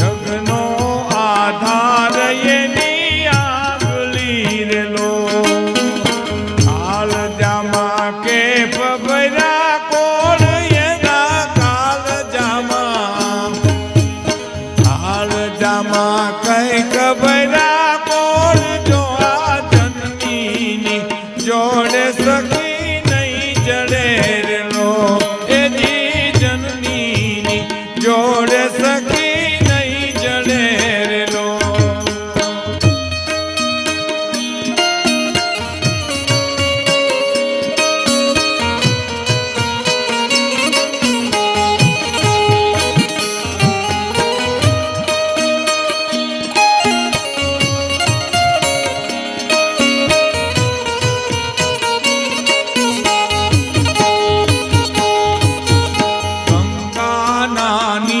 જગનો આધાર એની આગલી રેલો કાલ જામા કે પબરા કોળ એના કાલ જામા। કાલ જામા કઈ કબરા કોળ જો આ જોડે સખી por esa.